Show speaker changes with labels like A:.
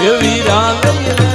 A: વીરાલય